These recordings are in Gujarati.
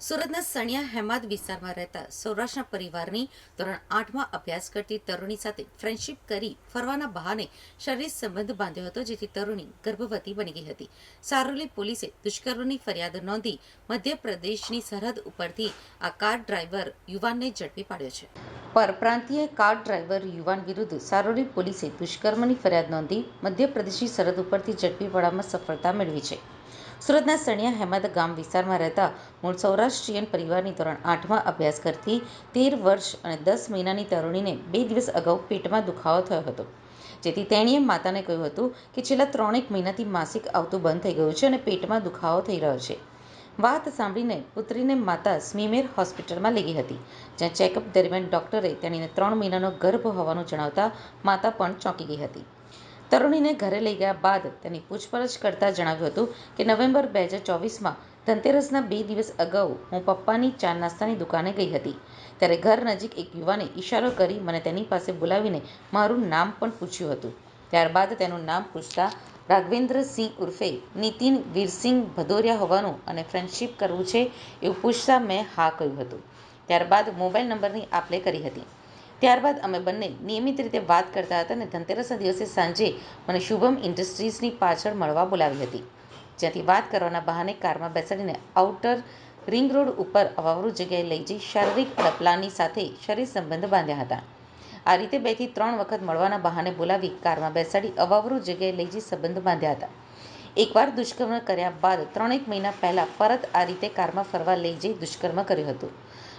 સુરતના સણિયા હેમાદ વિસ્તારમાં રહેતા સૌરાષ્ટ્રના પરિવારની ધોરણ આઠમાં અભ્યાસ કરતી તરુણી સાથે ફ્રેન્ડશિપ કરી ફરવાના બહાને શરીર સંબંધ બાંધ્યો હતો, જેથી તરુણી ગર્ભવતી બની ગઈ હતી. સારોલી પોલીસે દુષ્કર્મની ફરિયાદ નોંધી મધ્યપ્રદેશની સરહદ ઉપરથી આ કાર ડ્રાઈવર યુવાનને ઝડપી પાડ્યો છે. પરપ્રાંતીય કાર ડ્રાઈવર યુવાન વિરુદ્ધ સારોલી પોલીસે દુષ્કર્મની ફરિયાદ નોંધી મધ્યપ્રદેશની સરહદ ઉપરથી ઝડપી પડવામાં સફળતા મેળવી છે. સુરતના સણિયા હેમદ ગામ વિસ્તારમાં રહેતા મૂળ સૌરાષ્ટ્રીયન પરિવારની ધોરણ આઠમાં અભ્યાસ કરતી તેર વર્ષ અને દસ મહિનાની તરુણીને બે દિવસ અગાઉ પેટમાં દુખાવો થયો હતો. જેથી તેણીએ માતાને કહ્યું હતું કે છેલ્લા ત્રણેક મહિનાથી માસિક આવતું બંધ થઈ ગયું છે અને પેટમાં દુખાવો થઈ રહ્યો છે. વાત સાંભળીને પુત્રીને માતા સ્મીમેર હોસ્પિટલમાં લઈ ગઈ હતી, જ્યાં ચેકઅપ દરમિયાન ડોક્ટરે તેણીને ત્રણ મહિનાનો ગર્ભ હોવાનું જણાવતા માતા પણ ચોંકી ગઈ હતી. તરુણીને ઘરે લઈ ગયા બાદ તેની પૂછપરછ કરતા જણાવ્યું હતું કે નવેમ્બર બે હજાર ચોવીસમાં ધનતેરસના બે દિવસ અગાઉ હું પપ્પાની ચા નાસ્તાની દુકાને ગઈ હતી. ત્યારે ઘર નજીક એક યુવાને ઈશારો કરી મને તેની પાસે બોલાવીને મારું નામ પણ પૂછ્યું હતું. ત્યારબાદ તેનું નામ પૂછતા રાઘવેન્દ્રસિંહ ઉર્ફે નીતિન વીરસિંહ ભદૌરિયા હોવાનું અને ફ્રેન્ડશિપ કરવું છે એવું પૂછતા મેં હા કહ્યું હતું. ત્યારબાદ મોબાઈલ નંબરની આપ લે કરી હતી. ત્યારબાદ અમે બંને નિયમિત રીતે વાત કરતા હતા અને ધનતેરસના દિવસે સાંજે મને શુભમ ઇન્ડસ્ટ્રીઝની પાછળ મળવા બોલાવી હતી. જ્યાંથી વાત કરવાના બહાને કારમાં બેસાડીને આઉટર રિંગ રોડ ઉપર અવાવરૂ જગ્યાએ લઈ જઈ શારીરિક ડપલાની સાથે શરીર સંબંધ બાંધ્યા હતા. આ રીતે બેથી ત્રણ વખત મળવાના બહાને બોલાવી કારમાં બેસાડી અવાવરૂ જગ્યાએ લઈ જઈ સંબંધ બાંધ્યા હતા. એકવાર દુષ્કર્મ કર્યા બાદ ત્રણેક મહિના પહેલા પરત આ રીતે કારમાં ફરવા લઈ જઈ દુષ્કર્મ કર્યું હતું.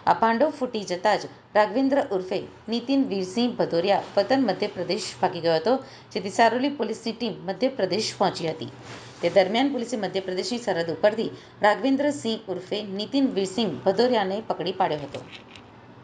આ પાંડવ ફૂટી જતાં જ રાઘવેન્દ્ર ઉર્ફે નીતિન વીરસિંહ ભદોરિયા વતન મધ્યપ્રદેશ ભાગી ગયો હતો, જેથી સારોલી પોલીસની ટીમ મધ્યપ્રદેશ પહોંચી હતી. તે દરમિયાન પોલીસે મધ્યપ્રદેશની સરહદ ઉપરથી રાઘવેન્દ્રસિંહ ઉર્ફે નીતિન વીરસિંહ ભદોરિયાને પકડી પાડ્યો હતો.